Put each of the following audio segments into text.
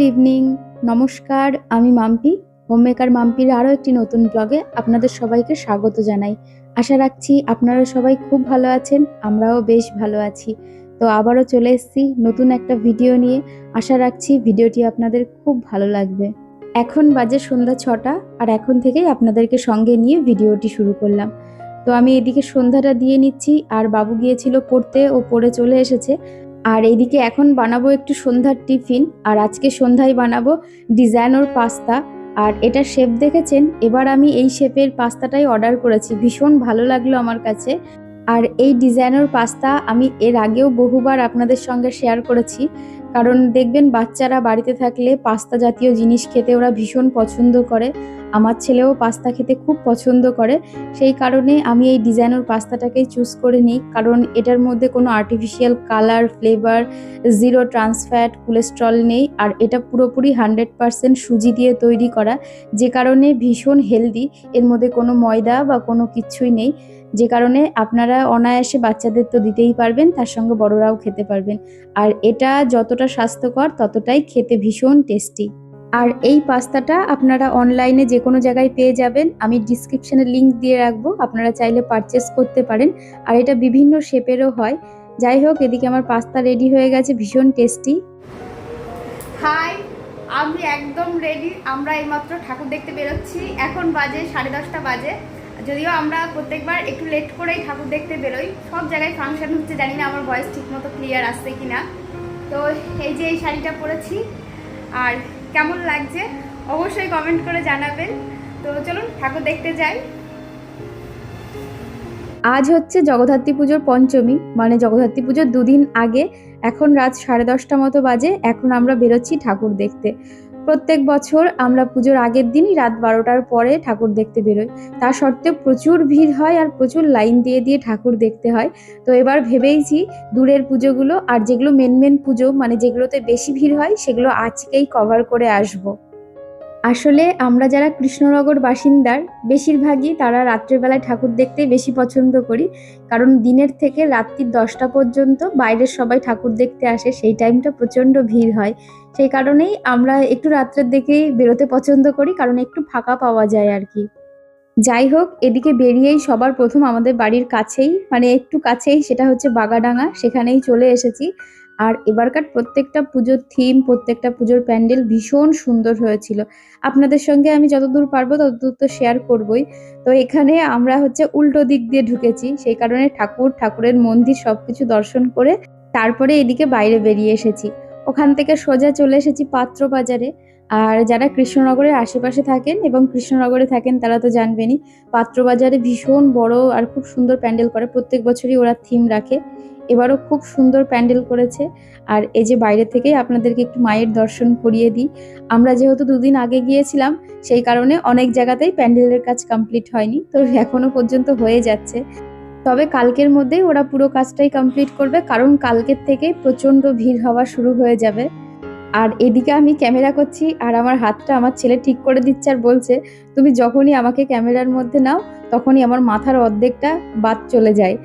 Good evening নমস্কার, আমি Mampi. Homemaker মাম্পির আরও একটি নতুন ব্লগে আপনাদের সবাইকে স্বাগত জানাই। আশা রাখছি আপনারা সবাই খুব ভালো আছেন, আমরাও বেশ ভালো আছি। তো আবারও চলে এসেছি নতুন একটা ভিডিও নিয়ে। আশা রাখছি ভিডিওটি আপনাদের খুব ভালো লাগবে। এখন বাজে সন্ধ্যা ছটা আর এখন থেকেই আপনাদেরকে সঙ্গে নিয়ে ভিডিওটি শুরু করলাম। তো আমি এদিকে সন্ধ্যাটা দিয়ে নিচ্ছি, আর বাবু গিয়েছিল পড়তে, ও পড়ে চলে এসেছে। আর এইদিকে এখন বানাবো একটু সন্ধ্যার টিফিন, আর আজকে সন্ধ্যায় বানাবো ডিজাইনোর পাস্তা। আর এটা শেপ দেখেছেন? এবার আমি এই শেপের পাস্তাটাই অর্ডার করেছি। ভীষণ ভালো লাগল আমার কাছে। আর এই ডিজাইনোর পাস্তা আমি এর আগেও বহুবার আপনাদের সঙ্গে শেয়ার করেছি। কারণ দেখবেন বাচ্চারা বাড়িতে থাকলে পাস্তা জাতীয় জিনিস খেতে ওরা ভীষণ পছন্দ করে। আমার ছেলেও পাস্তা খেতে খুব পছন্দ করে, সেই কারণে আমি এই ডিজাইনের পাস্তাটাকেই চুজ করে নিই। কারণ এটার মধ্যে কোনো artificial colour flavour zero trans fat cholesterol নেই। আর এটা পুরোপুরি হান্ড্রেড পারসেন্ট সুজি দিয়ে তৈরি করা, যে কারণে ভীষণ হেলদি এর মধ্যে কোনো ময়দা বা কোনো কিছুই নেই। যে কারণে আপনারা অনায়াসে বাচ্চাদের তো দিতেই পারবেন, তার সঙ্গে বড়রাও খেতে পারবেন। আর এটা যতটা স্বাস্থ্যকর, ততটাই খেতে ভীষণ টেস্টি আর এই পাস্তাটা আপনারা অনলাইনে যে কোনো জায়গায় পেয়ে যাবেন। আমি ডিসক্রিপশানে লিংক দিয়ে রাখব, আপনারা চাইলে পারচেস করতে পারেন। আর এটা বিভিন্ন শেপেরও হয়। যাই হোক, এদিকে আমার পাস্তা রেডি হয়ে গেছে, ভীষণ টেস্টি হাই আমি একদম রেডি আমরা এইমাত্র ঠাকুর দেখতে বেরোচ্ছি। এখন বাজে সাড়ে দশটা বাজে। যদিও আমরা প্রত্যেকবার একটু লেট করেই ঠাকুর দেখতে বেরোই। সব জায়গায় ফাংশন হচ্ছে, জানি না আমার ভয়েস ঠিকমতো ক্লিয়ার আসছে কি না তো এই যে এই শাড়িটা পরেছি, আর কেমন লাগছে অবশ্যই কমেন্ট করে জানাবেন। তো চলুন ঠাকুর দেখতে যাই। আজ হচ্ছে জগদ্ধাত্রী পুজোর পঞ্চমী মানে জগদ্ধাত্রী পুজোর দুদিন আগে, এখন রাত সাড়ে দশটা মতো বাজে, এখন আমরা বেরোচ্ছি ঠাকুর দেখতে। প্রত্যেক বছর আমরা পুজোর আগের দিনই রাত বারোটার পরে ঠাকুর দেখতে বেরোই। তা সত্ত্বেও প্রচুর ভিড় হয় আর প্রচুর লাইন দিয়ে দিয়ে ঠাকুর দেখতে হয়। তো এবার ভেবেইছি দূরের পুজোগুলো আর যেগুলো মেন মেন পুজো মানে যেগুলোতে বেশি ভিড় হয়, সেগুলো আজকেই কভার করে আসব। আসলে আমরা যারা কৃষ্ণনগর বাসিন্দার, বেশিরভাগই তারা রাত্রেবেলায় ঠাকুর দেখতেই বেশি পছন্দ করি। কারণ দিনের থেকে রাত্রির দশটা পর্যন্ত বাইরের সবাই ঠাকুর দেখতে আসে, সেই টাইমটা প্রচণ্ড ভিড় হয়। সেই কারণেই আমরা একটু রাত্রের দিকেই বেরোতে পছন্দ করি, কারণ একটু ফাঁকা পাওয়া যায় আর কি। যাই হোক, এদিকে বেরিয়েই সবার প্রথম আমাদের বাড়ির কাছেই মানে একটু কাছেই, সেটা হচ্ছে বাগাডাঙ্গা, সেখানেই চলে এসেছি। আর এবারকার প্রত্যেকটা পুজোর থিম প্রত্যেকটা পুজোর প্যান্ডেল ভীষণ সুন্দর হয়েছিল। আপনাদের সঙ্গে আমি যতদূর পারব ততদূর তো শেয়ার করবই। তো এখানে আমরা হচ্ছে উল্টো দিক দিয়ে ঢুকেছি, সেই কারণে ঠাকুর, ঠাকুরের মন্দির সবকিছু দর্শন করে তারপরে এদিকে বাইরে বেরিয়ে এসেছি। ওখান থেকে সোজা চলে এসেছি পাত্র বাজারে আর যারা কৃষ্ণনগরের আশেপাশে থাকেন এবং কৃষ্ণনগরে থাকেন, তারা তো জানবেনই, পাত্রবাজারে ভীষণ বড় আর খুব সুন্দর প্যান্ডেল করে। প্রত্যেক বছরই ওরা থিম রাখে। এবারও খুব সুন্দর প্যান্ডেল করেছে। আর এই যে বাইরে থেকেই আপনাদেরকে একটু মায়ের দর্শন করিয়ে দিই। আমরা যেহেতু দুদিন আগে গিয়েছিলাম, সেই কারণে অনেক জায়গাতেই প্যান্ডেলের কাজ কমপ্লিট হয়নি। তো এখনও পর্যন্ত হয়ে যাচ্ছে। তবে কালকের মধ্যেই ওরা পুরো কাজটাই কমপ্লিট করবে। কারণ কালকের থেকে প্রচণ্ড ভিড় হওয়া শুরু হয়ে যাবে। আর এদিকে আমি ক্যামেরা করছি আর আমার হাতটা আমার ছেলে ঠিক করে দিচ্ছে আর বলছে, তুমি যখনই আমাকে ক্যামেরার মধ্যে নাও, তখনই আমার মাথার অর্ধেকটা বাদ চলে যায়।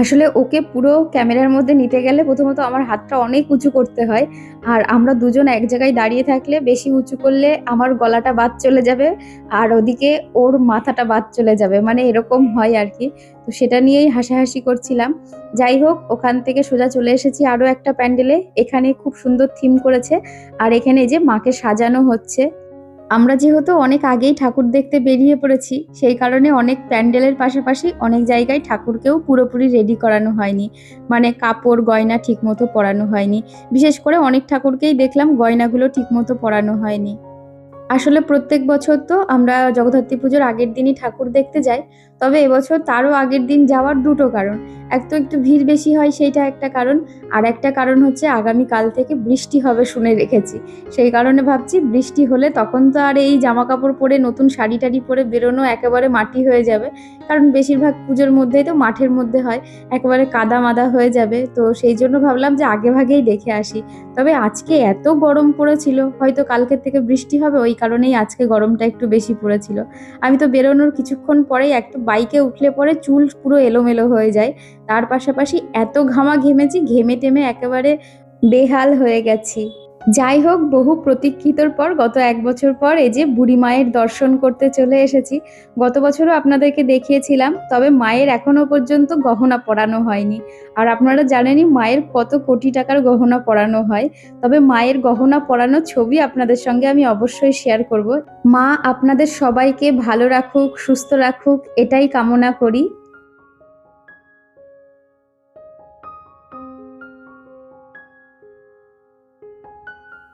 আসলে ওকে পুরো ক্যামেরার মধ্যে নিতে গেলে প্রথমত আমার হাতটা অনেক উঁচু করতে হয়। আর আমরা দুজন এক জায়গায় দাঁড়িয়ে থাকলে বেশি উঁচু করলে আমার গলাটা বাদ চলে যাবে, আর ওদিকে ওর মাথাটা বাদ চলে যাবে। মানে এরকম হয় আর কি তো সেটা নিয়েই হাসাহাসি করছিলাম। যাই হোক, ওখান থেকে সোজা চলে এসেছি আরও একটা প্যান্ডেলে। এখানে খুব সুন্দর থিম করেছে। আর এখানে যে মাকে সাজানো হচ্ছে। আমরা যেহেতু অনেক আগেই ঠাকুর দেখতে বেরিয়ে পড়েছি, সেই কারণে অনেক প্যান্ডেলের পাশাপাশি অনেক জায়গায় ঠাকুরকেও পুরোপুরি রেডি করানো হয়নি। মানে কাপড়, গয়না ঠিকমতো পরানো হয়নি। বিশেষ করে অনেক ঠাকুরকেই দেখলাম গয়নাগুলো ঠিকমতো পরানো হয়নি। আসলে প্রত্যেক বছর তো আমরা জগদ্ধাত্রী পুজোর আগের দিনই ঠাকুর দেখতে যাই। তবে এবছর তারও আগের দিন যাওয়ার দুটো কারণ। এক তো একটু ভিড় বেশি হয়, সেইটা একটা কারণ। আর একটা কারণ হচ্ছে আগামী কাল থেকে বৃষ্টি হবে শুনে রেখেছি। সেই কারণে ভাবছি বৃষ্টি হলে তখন তো আর এই জামা কাপড় পরে, নতুন শাড়ি টাড়ি পরে বেরোনো একেবারে মাটি হয়ে যাবে। কারণ বেশিরভাগ পুজোর মধ্যেই তো মাঠের মধ্যে হয়, একেবারে কাদা মাদা হয়ে যাবে। তো সেই জন্য ভাবলাম যে আগে ভাগেই দেখে আসি। তবে আজকে এত গরম পড়েছিল, হয়তো কালকের থেকে বৃষ্টি হবে, ওই কারণেই আজকে গরমটা একটু বেশি পড়েছিল। আমি তো বেরোনোর কিছুক্ষণ পরেই একটু বাইকে উঠলে পরে চুল পুরো এলোমেলো হয়ে যায়। তার পাশাপাশি এত ঘামা ঘেমেছি, ঘেমে টেমে একেবারে বেহাল হয়ে গেছি। যাই হোক, বহু প্রতীক্ষিতর পর, গত এক বছর পর এই যে বুড়ি মায়ের দর্শন করতে চলে এসেছি, গত বছরও আপনাদেরকে দেখিয়েছিলাম, তবে মায়ের এখনও পর্যন্ত গহনা পরানো হয়নি। আর আপনারা জানেনই, মায়ের কত কোটি টাকার গহনা পরানো হয়, তবে মায়ের গহনা পরানোর ছবি আপনাদের সঙ্গে আমি অবশ্যই শেয়ার করব। মা, আপনাদের সবাইকে ভালো রাখুক, সুস্থ রাখুক, এটাই কামনা করি।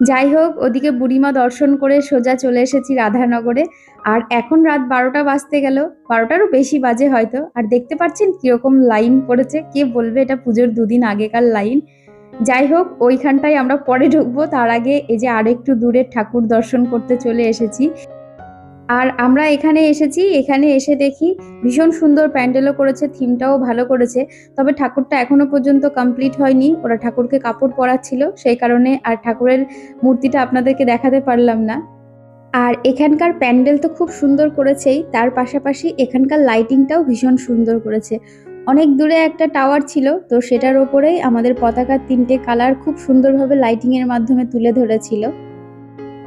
যাই হোক ওদিকে বুড়িমা দর্শন করে সোজা চলে এসেছি রাধানগরে। আর এখন রাত বারোটা বাজতে গেল। বারোটারও বেশি বাজে হয়তো। আর দেখতে পাচ্ছেন কীরকম লাইন পড়েছে? কে বলবে? এটা পুজোর দুদিন আগেকার লাইন। যাই হোক ওইখানটায় আমরা পরে ঢুকবো। তার আগে এই যে আর একটু দূরে ঠাকুর দর্শন করতে চলে এসেছি। আর আমরা এখানে এসেছি, এখানে এসে দেখি ভীষণ সুন্দর প্যান্ডেলও করেছে, থিমটাও ভালো করেছে। তবে ঠাকুরটা এখনও পর্যন্ত কমপ্লিট হয়নি, ওরা ঠাকুরকে কাপড় পরাচ্ছিল, সেই কারণে আর ঠাকুরের মূর্তিটা আপনাদেরকে দেখাতে পারলাম না। আর এখানকার প্যান্ডেল তো খুব সুন্দর করেছেই, তার পাশাপাশি এখানকার লাইটিংটাও ভীষণ সুন্দর করেছে। অনেক দূরে একটা টাওয়ার ছিল, তো সেটার ওপরেই আমাদের পতাকার তিনটে কালার খুব সুন্দরভাবে লাইটিংয়ের মাধ্যমে তুলে ধরেছিল।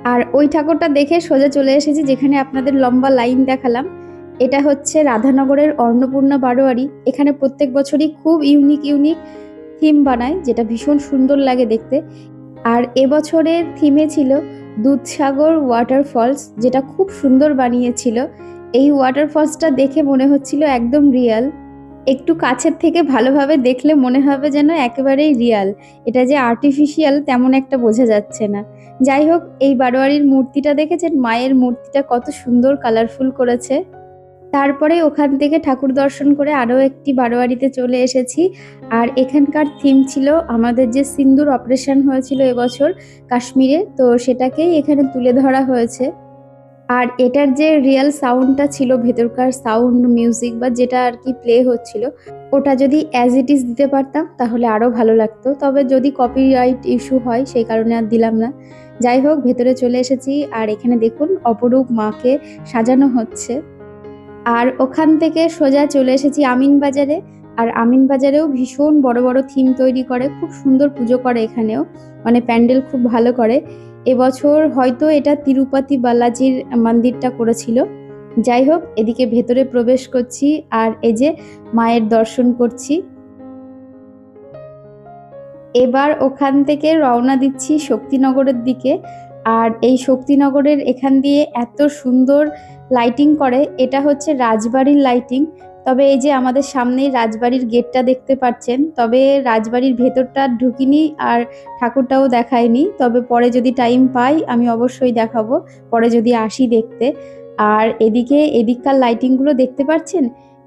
আর ওই ঠাকুরটা দেখে সোজা চলে এসেছি যেখানে আপনাদের লম্বা লাইন দেখালাম। এটা হচ্ছে রাধানগরের অন্নপূর্ণা বারোয়ারি। এখানে প্রত্যেক বছরই খুব ইউনিক ইউনিক থিম বানায়, যেটা ভীষণ সুন্দর লাগে দেখতে। আর এবছরের থিমে ছিল দুধসাগর ওয়াটারফলস, যেটা খুব সুন্দর বানিয়েছিল। এই ওয়াটারফলসটা দেখে মনে হচ্ছিল একদম রিয়াল। একটু কাছের থেকে ভালোভাবে দেখলে মনে হবে যেন একেবারেই রিয়াল এটা যে আর্টিফিশিয়াল তেমন একটা বোঝা যাচ্ছে না। যাই হোক, এই বারোয়ারির মূর্তিটা দেখেছেন? মায়ের মূর্তিটা কত সুন্দর কালারফুল করেছে। তারপরে ওখান থেকে ঠাকুর দর্শন করে আরও একটি বারোয়ারিতে চলে এসেছি। আর এখানকার থিম ছিল আমাদের যে সিন্দুর অপারেশন হয়েছিল এবছর কাশ্মীরে, তো সেটাকেই এখানে তুলে ধরা হয়েছে। আর এটার যে রিয়েল সাউন্ডটা ছিল, ভেতরকার সাউন্ড মিউজিক বা যেটা আর কি প্লে হচ্ছিল, ওটা যদি অ্যাজ ইট ইজ দিতে পারতাম, তাহলে আরও ভালো লাগতো। তবে যদি কপিরাইট ইস্যু হয়, সেই কারণে আর দিলাম না। যাই হোক, ভেতরে চলে এসেছি। আর এখানে দেখুন, অপরূপ মাকে সাজানো হচ্ছে। আর ওখান থেকে সোজা চলে এসেছি আমিন বাজারে। আর আমিন বাজারেও ভীষণ বড় বড় থিম তৈরি করে। খুব সুন্দর পুজো করে এখানেও। মানে প্যান্ডেল খুব ভালো করে। এবছর হয়তো এটা তিরুপতি বালাজির মন্দিরটা করেছিল। যাই হোক, এদিকে ভেতরে প্রবেশ করছি আর এই যে মায়ের দর্শন করছি। এবার ওখান থেকে রওনা দিচ্ছি শক্তিনগরের দিকে। আর এই শক্তিনগরের এখান দিয়ে এত সুন্দর লাইটিং করে, এটা হচ্ছে রাজবাড়ির লাইটিং তবে এই যে আমাদের সামনেই রাজবাড়ির গেটটা দেখতে পাচ্ছেন, তবে রাজবাড়ির ভেতরটা ঢুকিনি আর ঠাকুরটাও দেখায়নি। তবে পরে যদি টাইম পাই, আমি অবশ্যই দেখাবো। পরে যদি আসি দেখতে। আর এদিকে, এদিককার লাইটিংগুলো দেখতে পাচ্ছেন?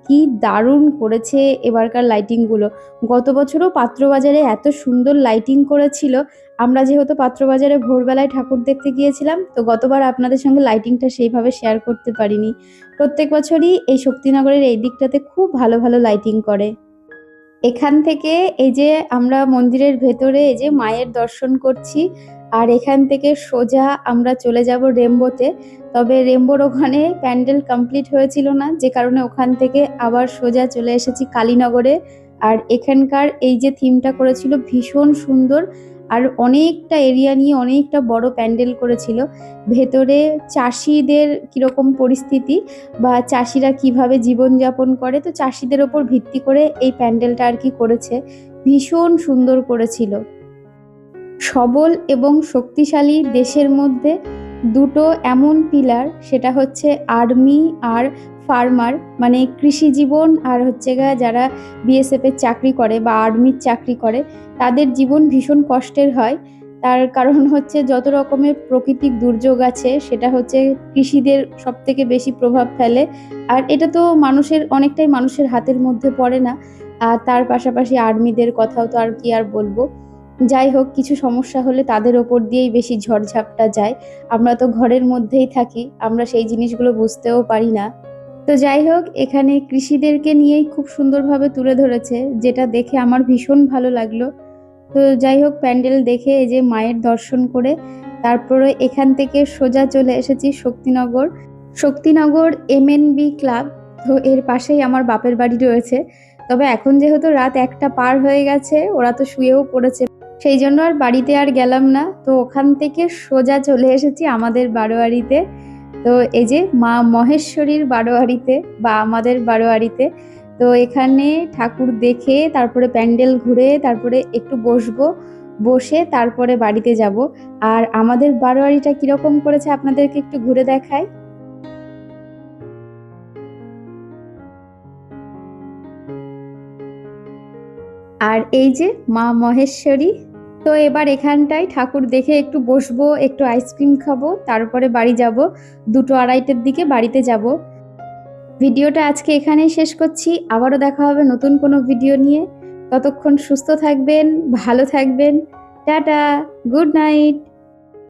কি দারুণ করেছে এবারকার লাইটিংগুলো গত বছরও পাত্রবাজারে এত সুন্দর লাইটিং করেছিল। আমরা যেহেতু পাত্রবাজারে ভোরবেলায় ঠাকুর দেখতে গিয়েছিলাম, তো গতবার আপনাদের সঙ্গে লাইটিংটা সেইভাবে শেয়ার করতে পারিনি। প্রত্যেক বছরই এই শক্তিনগরের এই দিকটাতে খুব ভালো ভালো লাইটিং করে। এখান থেকে এই যে আমরা মন্দিরের ভেতরে এই যে মায়ের দর্শন করছি আর এখান থেকে সোজা আমরা চলে যাব রেমবোতে। তবে রেমবোর ওখানে প্যান্ডেল কমপ্লিট হয়েছিল না, যে কারণে ওখান থেকে আবার সোজা চলে এসেছি কালীনগরে। আর এখানকার এই যে থিমটা করেছিল ভীষণ সুন্দর আর অনেকটা এরিয়া নিয়ে অনেকটা বড় প্যান্ডেল করেছিল। ভেতরে চাষিদের কীরকম পরিস্থিতি বা চাষিরা কীভাবে জীবনযাপন করে, তো চাষিদের ওপর ভিত্তি করে এই প্যান্ডেলটা আর কি করেছে। ভীষণ সুন্দর করেছিল। সবল এবং শক্তিশালী দেশের মধ্যে দুটো এমন পিলার, সেটা হচ্ছে আর্মি আর ফার্মার মানে কৃষি জীবন আর হচ্ছে গা যারা বিএসএফ এর চাকরি করে বা আর্মির চাকরি করে, তাদের জীবন ভীষণ কষ্টের হয়। তার কারণ হচ্ছে যত রকমের প্রাকৃতিক দুর্যোগ আছে, সেটা হচ্ছে কৃষিদের সব থেকে বেশি প্রভাব ফেলে। আর এটা তো মানুষের, অনেকটাই মানুষের হাতের মধ্যে পড়ে না। আর তার পাশাপাশি আর্মিদের কথাও তো আর কি আর বলব। যাই হোক, কিছু সমস্যা হলে তাদের ওপর দিয়েই বেশি ঝড়ঝাপটা যায়। আমরা তো ঘরের মধ্যেই থাকি, আমরা সেই জিনিসগুলো বুঝতেও পারি না। তো যাই হোক, এখানে কৃষিদেরকে নিয়েই খুব সুন্দরভাবে তুলে ধরেছে, যেটা দেখে আমার ভীষণ ভালো লাগল। তো যাই হোক, প্যান্ডেল দেখে এই যে মায়ের দর্শন করে, তারপরে এখান থেকে সোজা চলে এসেছি শক্তিনগর। শক্তিনগর এমএনবি ক্লাব তো এর পাশেই আমার বাপের বাড়ি রয়েছে। তবে এখন যেহেতু রাত একটা পার হয়ে গেছে, ওরা তো শুয়েও পড়েছে সেই জন্য আর বাড়িতে আর গেলাম না। তো ওখান থেকে সোজা চলে এসেছি আমাদের বারোয়ারিতে। তো এই যে মা মহেশ্বরীর বারোয়ারিতে বা আমাদের বারোয়ারিতে। তো এখানে ঠাকুর দেখে তারপরে প্যান্ডেল ঘুরে তারপরে একটু বসবো, বসে তারপরে বাড়িতে যাব। আর আমাদের বারোয়ারিটা কীরকম করেছে আপনাদেরকে একটু ঘুরে দেখাই? আর এই যে মা মহেশ্বরী তো এবার এখানটায় ঠাকুর দেখে একটু বসবো, একটু আইসক্রিম খাব, তারপরে বাড়ি যাব। দুটো আড়াইটের দিকে বাড়িতে যাব। ভিডিওটা আজকে এখানেই শেষ করছি। আবারও দেখা হবে নতুন কোনো ভিডিও নিয়ে। ততক্ষণ সুস্থ থাকবেন, ভালো থাকবেন। Tata, good night.